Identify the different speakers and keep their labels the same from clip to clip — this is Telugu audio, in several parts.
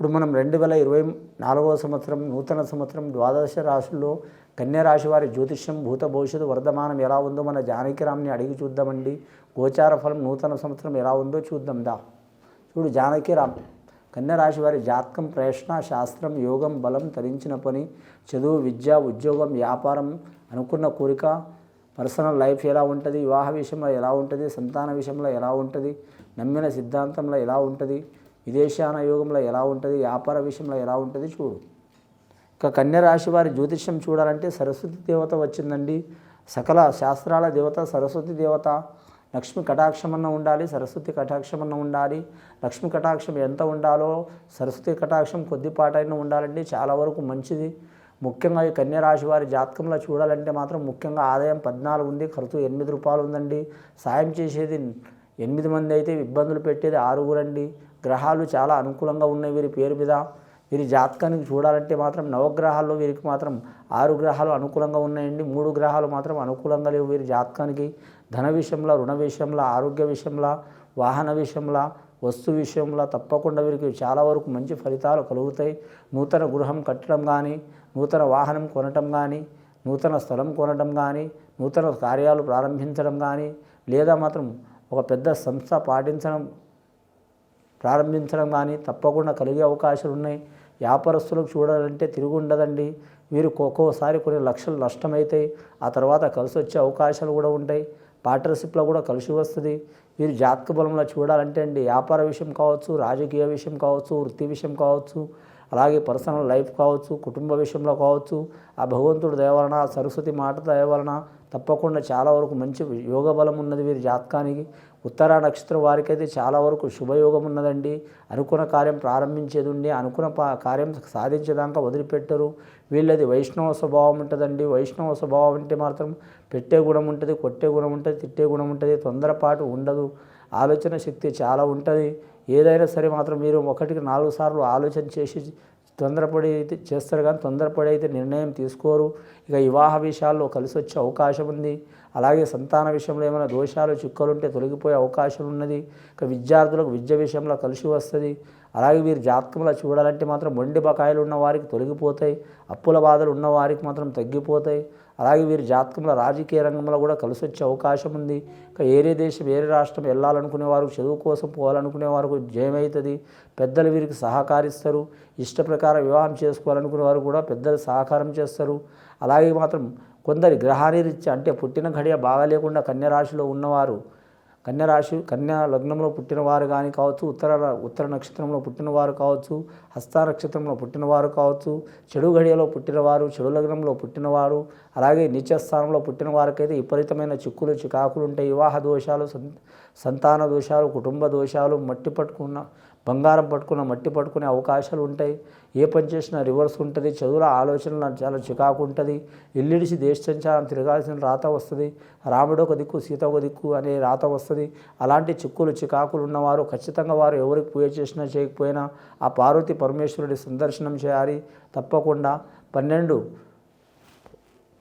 Speaker 1: ఇప్పుడు మనం రెండు వేల ఇరవై నాలుగవ సంవత్సరం నూతన సంవత్సరం ద్వాదశ రాశుల్లో కన్యా రాశి వారి జ్యోతిష్యం భూత భవిష్యత్తు వర్ధమానం ఎలా ఉందో మన జానకిరామ్ని అడిగి చూద్దామండి. గోచార ఫలం నూతన సంవత్సరం ఎలా ఉందో చూద్దాం దా. చూడు జానకిరామ్ కన్యా రాశి వారి జాతకం ప్రయత్న శాస్త్రం యోగం బలం తరించిన పని చదువు విద్య ఉద్యోగం వ్యాపారం అనుకున్న కోరిక పర్సనల్ లైఫ్ ఎలా ఉంటుంది వివాహ విషయంలో ఎలా ఉంటుంది సంతాన విషయంలో ఎలా ఉంటుంది నమ్మిన సిద్ధాంతంలో ఎలా ఉంటుంది విదేశాన యోగంలో ఎలా ఉంటుంది? వ్యాపార విషయంలో ఎలా ఉంటుంది? చూడు. ఇక కన్యరాశి వారి జ్యోతిష్యం చూడాలంటే సరస్వతి దేవత వచ్చిందండి. సకల శాస్త్రాల దేవత సరస్వతి దేవత. లక్ష్మి కటాక్షమన్న ఉండాలి సరస్వతి కటాక్షమన్న ఉండాలి. లక్ష్మి కటాక్షం ఎంత ఉండాలో సరస్వతి కటాక్షం కొద్దిపాటైనా ఉండాలండి చాలా వరకు మంచిది. ముఖ్యంగా ఈ కన్య రాశి వారి జాతకంలో చూడాలంటే మాత్రం ముఖ్యంగా ఆదాయం పద్నాలుగు ఉంది ఖర్చు ఎనిమిది రూపాయలు ఉందండి. సాయం చేసేది ఎనిమిది మంది అయితే ఇబ్బందులు పెట్టేది ఆరుగురండి. గ్రహాలు చాలా అనుకూలంగా ఉన్నాయి వీరి పేరు మీద. వీరి జాతకానికి చూడాలంటే మాత్రం నవగ్రహాల్లో వీరికి మాత్రం ఆరు గ్రహాలు అనుకూలంగా ఉన్నాయండి. మూడు గ్రహాలు మాత్రం అనుకూలంగా లేవు వీరి జాతకానికి. ధన విషయంలో రుణ విషయంలో ఆరోగ్య విషయంలో వాహన విషయంలో వస్తు విషయంలో తప్పకుండా వీరికి చాలా వరకు మంచి ఫలితాలు కలుగుతాయి. నూతన గృహం కట్టడం కానీ నూతన వాహనం కొనటం కానీ నూతన స్థలం కొనడం కానీ నూతన కార్యాలు ప్రారంభించడం కానీ లేదా మాత్రం ఒక పెద్ద సంస్థ పాటించడం ప్రారంభించడం కానీ తప్పకుండా కలిగే అవకాశాలు ఉన్నాయి. వ్యాపారస్తులకు చూడాలంటే తిరిగి ఉండదండి. వీరు ఒక్కోసారి కొన్ని లక్షలు నష్టమవుతాయి ఆ తర్వాత కలిసి వచ్చే అవకాశాలు కూడా ఉంటాయి. పార్ట్నర్షిప్లో కూడా కలిసి వస్తుంది. వీరు జాతక బలంలో చూడాలంటే అండి వ్యాపార విషయం కావచ్చు రాజకీయ విషయం కావచ్చు వృత్తి విషయం కావచ్చు అలాగే పర్సనల్ లైఫ్ కావచ్చు కుటుంబ విషయంలో కావచ్చు ఆ భగవంతుడు దయవలన సరస్వతి మాట దయవలన తప్పకుండా చాలా వరకు మంచి యోగ బలం ఉన్నది వీరి జాతకానికి. ఉత్తర నక్షత్రం వారికైతే చాలా వరకు శుభయోగం ఉన్నదండి. అనుకున్న కార్యం ప్రారంభించేది ఉండి అనుకున్న పా కార్యం సాధించేదాకా వదిలిపెట్టరు. వీళ్ళది వైష్ణవ స్వభావం ఉంటుందండి. వైష్ణవ స్వభావం అంటే మాత్రం పెట్టే గుణం ఉంటుంది కొట్టే గుణం ఉంటుంది తిట్టే గుణం ఉంటుంది తొందరపాటు ఉండదు. ఆలోచన శక్తి చాలా ఉంటుంది. ఏదైనా సరే మాత్రం మీరు ఒకటికి నాలుగు సార్లు ఆలోచన చేసి తొందరపడి అయితే చేస్తారు కానీ తొందరపడి అయితే నిర్ణయం తీసుకోరు. ఇక వివాహ విషయాల్లో కలిసి వచ్చే అవకాశం ఉంది. అలాగే సంతాన విషయంలో ఏమైనా దోషాలు చిక్కులు ఉంటే తొలగిపోయే అవకాశం ఉన్నది. ఇక విద్యార్థులకు విద్య విషయంలో కలిసి వస్తుంది. అలాగే వీరి జాతకంలో చూడాలంటే మాత్రం మొండి బకాయిలు ఉన్న వారికి తొలగిపోతాయి అప్పుల బాధలు ఉన్న వారికి మాత్రం తగ్గిపోతాయి. అలాగే వీరి జాతకంలో రాజకీయ రంగంలో కూడా కలిసి వచ్చే అవకాశం ఉంది. ఇక ఏరే దేశం వేరే రాష్ట్రం వెళ్ళాలనుకునే వారు చదువు కోసం పోవాలనుకునే వారికి జయమవుతుంది పెద్దలు వీరికి సహకరిస్తారు. ఇష్ట ప్రకారం వివాహం చేసుకోవాలనుకునే వారు కూడా పెద్దలు సహకారం చేస్తారు. అలాగే మాత్రం కొందరి గ్రహారీత్యా అంటే పుట్టిన ఘడియ బాగాలేకుండా కన్యరాశిలో ఉన్నవారు కన్యరాశి కన్యా లగ్నంలో పుట్టినవారు కానీ కావచ్చు ఉత్తర ఉత్తర నక్షత్రంలో పుట్టినవారు కావచ్చు హస్త నక్షత్రంలో పుట్టినవారు కావచ్చు చెడు గడియలో పుట్టినవారు చెడు లగ్నంలో పుట్టినవారు అలాగే నిత్య స్థానంలో పుట్టిన వారికైతే విపరీతమైన చిక్కులు చికాకులు ఉంటాయి వివాహ దోషాలు సంతాన దోషాలు కుటుంబ దోషాలు మట్టి పట్టుకున్న బంగారం పట్టుకున్న మట్టి పట్టుకునే అవకాశాలు ఉంటాయి. ఏ పని చేసినా రివర్స్ ఉంటుంది. చదువుల ఆలోచనలు చాలా చికాకు ఉంటుంది. ఇల్లిడిసి దేశ సంచారం తిరగాల్సిన రాత వస్తుంది. రాముడు ఒక దిక్కు సీత ఒక దిక్కు అనే రాత వస్తుంది. అలాంటి చిక్కులు చికాకులు ఉన్నవారు ఖచ్చితంగా వారు ఎవరికి పూజ చేసినా చేయకపోయినా ఆ పార్వతి పరమేశ్వరుడి సందర్శనం చేయాలి. తప్పకుండా. పన్నెండు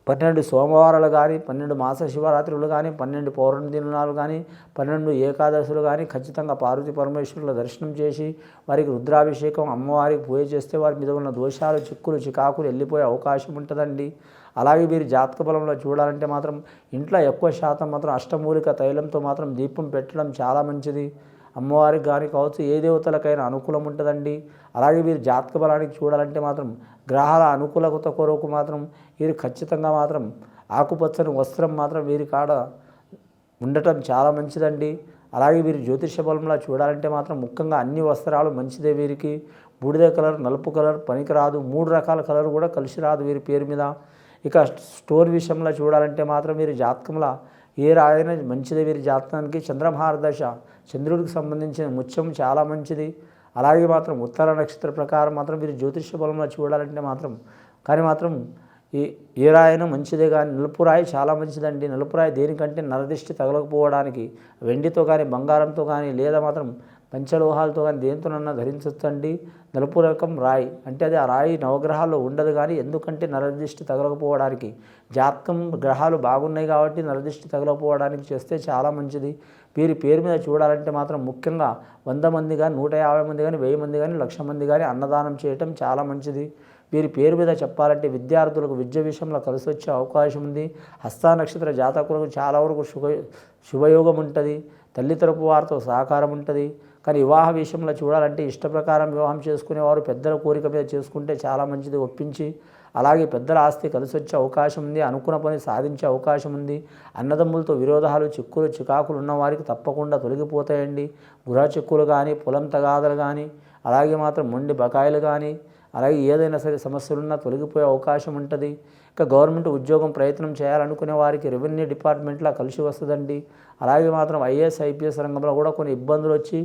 Speaker 1: పన్నెండు సోమవారాలు కానీ పన్నెండు మాస శివరాత్రులు కానీ పన్నెండు పౌర్ణమి దినాలు కానీ పన్నెండు ఏకాదశులు కానీ ఖచ్చితంగా పార్వతీ పరమేశ్వరుల దర్శనం చేసి వారికి రుద్రాభిషేకం అమ్మవారికి పూజ చేస్తే వారి మీద ఉన్న దోషాలు చిక్కులు చికాకులు వెళ్ళిపోయే అవకాశం ఉంటుందండి. అలాగే మీరు జాతక బలంలో చూడాలంటే మాత్రం ఇంట్లో ఎక్కువ శాతం మాత్రం అష్టమూలిక తైలంతో మాత్రం దీపం పెట్టడం చాలా మంచిది. అమ్మవారికి కానీ కావచ్చు ఏ దేవతలకైనా అనుకూలం ఉంటుందండి. అలాగే మీరు జాతక బలానికి చూడాలంటే మాత్రం గ్రహాల అనుకూలత కొరకు మాత్రం వీరు ఖచ్చితంగా మాత్రం ఆకుపచ్చని వస్త్రం మాత్రం వీరి కాడ ఉండటం చాలా మంచిదండి. అలాగే వీరి జ్యోతిష బలంలో చూడాలంటే మాత్రం ముఖ్యంగా అన్ని వస్త్రాలు మంచిదే వీరికి. బూడిద కలర్ నలుపు కలర్ పనికిరాదు. మూడు రకాల కలర్ కూడా కలిసి రాదు వీరి పేరు మీద. ఇక స్టోర్ విషయంలో చూడాలంటే మాత్రం వీరి జాతకంలో ఏ రాయన మంచిదే వీరి జాతకానికి. చంద్రమహార దశ చంద్రుడికి సంబంధించిన ముత్యం చాలా మంచిది. అలాగే మాత్రం ఉత్తర నక్షత్ర ప్రకారం మాత్రం మీరు జ్యోతిష బలంలో చూడాలంటే మాత్రం కానీ మాత్రం ఏ ఏ రాయన మంచిదే కానీ నలుపు రాయి చాలా మంచిదండి. నలుపు రాయి దేనికంటే నరదిష్టి తగలకపోవడానికి వెండితో కానీ బంగారంతో కానీ లేదా మాత్రం పంచలోహాలతో కానీ దేంతోనన్నా ధరించవచ్చండి నలుపు రకం రాయి. అంటే అది ఆ రాయి నవగ్రహాల్లో ఉండదు కానీ ఎందుకంటే నరదిష్టి తగలకపోవడానికి. జాతకం గ్రహాలు బాగున్నాయి కాబట్టి నరదిష్టి తగలకపోవడానికి చేస్తే చాలా మంచిది. వీరి పేరు మీద చూడాలంటే మాత్రం ముఖ్యంగా వంద మంది కానీ నూట యాభై మంది కానీ వెయ్యి మంది కానీ లక్ష మంది కానీ అన్నదానం చేయటం చాలా మంచిది. వీరి పేరు మీద చెప్పాలంటే విద్యార్థులకు విద్య విషయంలో కలిసి వచ్చే అవకాశం ఉంది. హస్తా నక్షత్ర జాతకులకు చాలా వరకు శుభ శుభయోగం ఉంటుంది. తల్లి తరపు వారితో సహకారం ఉంటుంది. కానీ వివాహ విషయంలో చూడాలంటే ఇష్ట ప్రకారం వివాహం చేసుకునేవారు పెద్దల కోరిక మీద చేసుకుంటే చాలా మంచిది ఒప్పించి అలాగే పెద్దల ఆస్తి కలిసి వచ్చే అవకాశం ఉంది అనుకున్న పని సాధించే అవకాశం ఉంది. అన్నదమ్ములతో విరోధాలు చిక్కులు చికాకులు ఉన్నవారికి తప్పకుండా తొలగిపోతాయండి. గృహ చిక్కులు కానీ పొలం తగాదలు కానీ అలాగే మాత్రం మొండి బకాయిలు కానీ అలాగే ఏదైనా సరే సమస్యలున్నా తొలగిపోయే అవకాశం ఉంటుంది. ఇక గవర్నమెంట్ ఉద్యోగం ప్రయత్నం చేయాలనుకునే వారికి రెవెన్యూ డిపార్ట్మెంట్లో కలిసి వస్తుందండి. అలాగే మాత్రం ఐఏఎస్ ఐపీఎస్ రంగంలో కూడా కొన్ని ఇబ్బందులు వచ్చి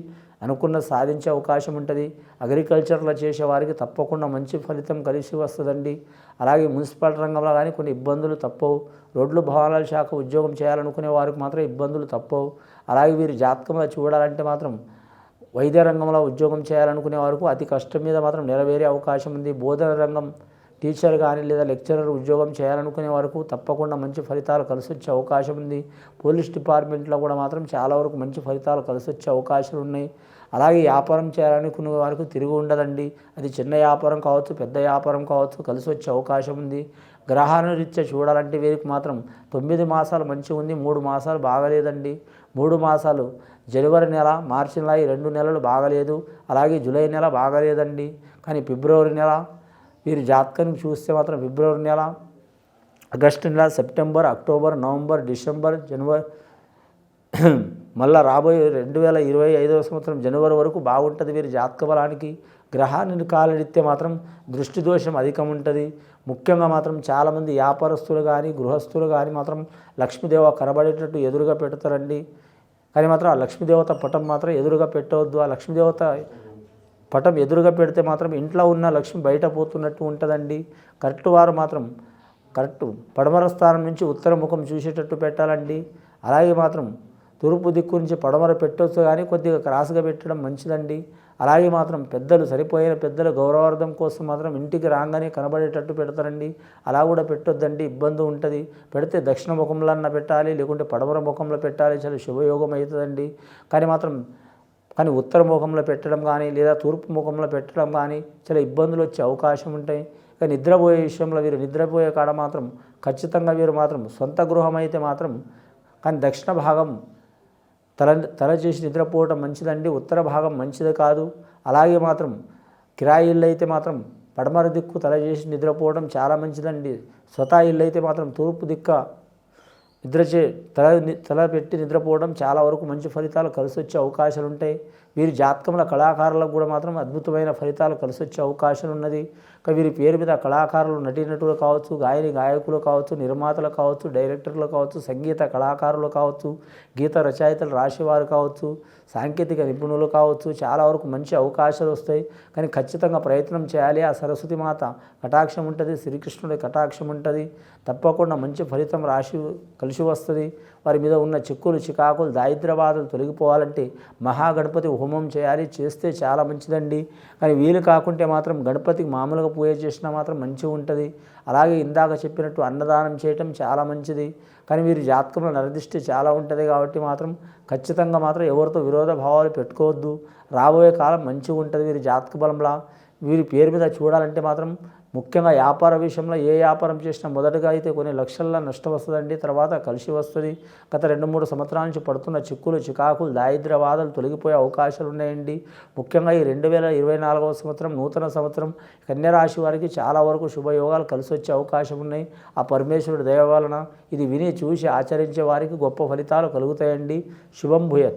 Speaker 1: అనుకున్న సాధించే అవకాశం ఉంటుంది. అగ్రికల్చర్లో చేసే వారికి తప్పకుండా మంచి ఫలితం కలిసి వస్తుందండి. అలాగే మున్సిపల్ రంగంలో కానీ కొన్ని ఇబ్బందులు తప్పవు. రోడ్లు భవనాల శాఖ ఉద్యోగం చేయాలనుకునే వారికి మాత్రం ఇబ్బందులు తప్పవు. అలాగే వీరి జాతకంలో చూడాలంటే మాత్రం వైద్య రంగంలో ఉద్యోగం చేయాలనుకునే వారికి అతి కష్టం మీద మాత్రం నెరవేరే అవకాశం ఉంది. బోధన రంగం టీచర్ కానీ లేదా లెక్చరర్ ఉద్యోగం చేయాలనుకునే వరకు తప్పకుండా మంచి ఫలితాలు కలిసి వచ్చే అవకాశం ఉంది. పోలీస్ డిపార్ట్మెంట్లో కూడా మాత్రం చాలా వరకు మంచి ఫలితాలు కలిసి వచ్చే అవకాశాలు ఉన్నాయి. అలాగే వ్యాపారం చేయాలనుకునే వారికి తిరిగి ఉండదండి. అది చిన్న వ్యాపారం కావచ్చు పెద్ద వ్యాపారం కావచ్చు కలిసి వచ్చే అవకాశం ఉంది. గ్రహాల రీత్యా చూడాలంటే వీరికి మాత్రం తొమ్మిది మాసాలు మంచిగా ఉంది మూడు మాసాలు బాగలేదండి. మూడు మాసాలు జనవరి నెల మార్చి నెల ఈ రెండు నెలలు బాగలేదు. అలాగే జూలై నెల బాగలేదండి. కానీ ఫిబ్రవరి నెల వీరి జాతకాన్ని చూస్తే మాత్రం ఫిబ్రవరి నెల ఆగస్టు నెల సెప్టెంబర్ అక్టోబర్ నవంబర్ డిసెంబర్ జనవరి మళ్ళీ రాబోయే రెండు వేల ఇరవై ఐదవ సంవత్సరం జనవరి వరకు బాగుంటుంది వీరి జాతక బలానికి గ్రహాన్ని కాలడితే మాత్రం దృష్టి దోషం అధికం ఉంటుంది. ముఖ్యంగా మాత్రం చాలామంది వ్యాపారస్తులు కానీ గృహస్థులు కానీ మాత్రం లక్ష్మీదేవ కనబడేటట్టు ఎదురుగా పెడతారండి. కానీ మాత్రం ఆ లక్ష్మీదేవత పటం మాత్రం ఎదురుగా పెట్టవద్దు. ఆ లక్ష్మీదేవత పటం ఎదురుగా పెడితే మాత్రం ఇంట్లో ఉన్న లక్ష్మి బయట పోతున్నట్టు ఉంటుందండి. కరెక్ట్ వారు మాత్రం కరెక్ట్ పడమర స్థానం నుంచి ఉత్తర ముఖం చూసేటట్టు పెట్టాలండి. అలాగే మాత్రం తూర్పు దిక్కు నుంచి పడమర పెట్టవచ్చు కానీ కొద్దిగా క్రాస్గా పెట్టడం మంచిదండి. అలాగే మాత్రం పెద్దలు సరిపోయిన పెద్దల గౌరవార్థం కోసం మాత్రం ఇంటికి రాగానే కనబడేటట్టు పెడతారండి. అలా కూడా పెట్టొద్దండి ఇబ్బంది ఉంటుంది. పెడితే దక్షిణ ముఖంలో అన్న పెట్టాలి లేకుంటే పడమర ముఖంలో పెట్టాలి చాలా శుభయోగం అవుతుందండి. కానీ మాత్రం కానీ ఉత్తర ముఖంలో పెట్టడం కానీ లేదా తూర్పు ముఖంలో పెట్టడం కానీ చాలా ఇబ్బందులు వచ్చే అవకాశం ఉంటాయి. కానీ నిద్రపోయే విషయంలో వీరు నిద్రపోయే కాడ మాత్రం ఖచ్చితంగా వీరు మాత్రం సొంత గృహం అయితే మాత్రం కానీ దక్షిణ భాగం తల తల చేసి నిద్రపోవటం మంచిదండి. ఉత్తర భాగం మంచిది కాదు. అలాగే మాత్రం కిరాయి ఇల్లు అయితే మాత్రం పడమర దిక్కు తల చేసి నిద్రపోవడం చాలా మంచిదండి. స్వతా ఇల్లు అయితే మాత్రం తూర్పు దిక్క నిద్ర చే తల తల పెట్టి నిద్రపోవడం చాలా వరకు మంచి ఫలితాలు కలిసి వచ్చే అవకాశాలు ఉంటాయి వీరి జాతకంలో కళాకారులకు కూడా మాత్రం అద్భుతమైన ఫలితాలు కలిసి వచ్చే అవకాశం ఉన్నది వీరి పేరు మీద కళాకారులు నటీనటులు కావచ్చు గాయని గాయకులు కావచ్చు నిర్మాతలు కావచ్చు డైరెక్టర్లు కావచ్చు సంగీత కళాకారులు కావచ్చు గీత రచయితలు రాసేవారు కావచ్చు సాంకేతిక నిపుణులు కావచ్చు చాలా వరకు మంచి అవకాశాలు వస్తాయి. కానీ ఖచ్చితంగా ప్రయత్నం చేయాలి. ఆ సరస్వతి మాత కటాక్షం ఉంటుంది శ్రీకృష్ణుడి కటాక్షం ఉంటుంది. తప్పకుండా మంచి ఫలితం రాసి కలిసి వస్తుంది. వారి మీద ఉన్న చిక్కులు చికాకులు దారిద్ర్యబాధలు తొలగిపోవాలంటే మహాగణపతి హోమం చేయాలి. చేస్తే చాలా మంచిదండి. కానీ వీలు కాకుంటే మాత్రం గణపతికి మామూలుగా పూజ చేసినా మాత్రం మంచిగా ఉంటుంది. అలాగే ఇందాక చెప్పినట్టు అన్నదానం చేయటం చాలా మంచిది. కానీ వీరి జాతకంలో నరదిష్టి చాలా ఉంటుంది కాబట్టి మాత్రం ఖచ్చితంగా మాత్రం ఎవరితో విరోధ భావాలు పెట్టుకోవద్దు. రాబోయే కాలం మంచిగా ఉంటుంది. వీరి జాతక బలంలా వీరి పేరు మీద చూడాలంటే మాత్రం ముఖ్యంగా వ్యాపార విషయంలో ఏ వ్యాపారం చేసినా మొదటగా అయితే కొన్ని లక్షల నష్టం వస్తుందండి తర్వాత కలిసి వస్తుంది. గత రెండు మూడు సంవత్సరాల నుంచి పడుతున్న చిక్కులు చికాకులు దారిద్ర బాధలు తొలగిపోయే అవకాశాలు ఉన్నాయండి. ముఖ్యంగా ఈ రెండు వేల ఇరవై నాలుగవ సంవత్సరం నూతన సంవత్సరం కన్యరాశి వారికి చాలా వరకు శుభయోగాలు కలిసి వచ్చే అవకాశం ఉన్నాయి. ఆ పరమేశ్వరుడు దయ వలన ఇది విని చూసి ఆచరించే వారికి గొప్ప ఫలితాలు కలుగుతాయండి. శుభం భూయత్.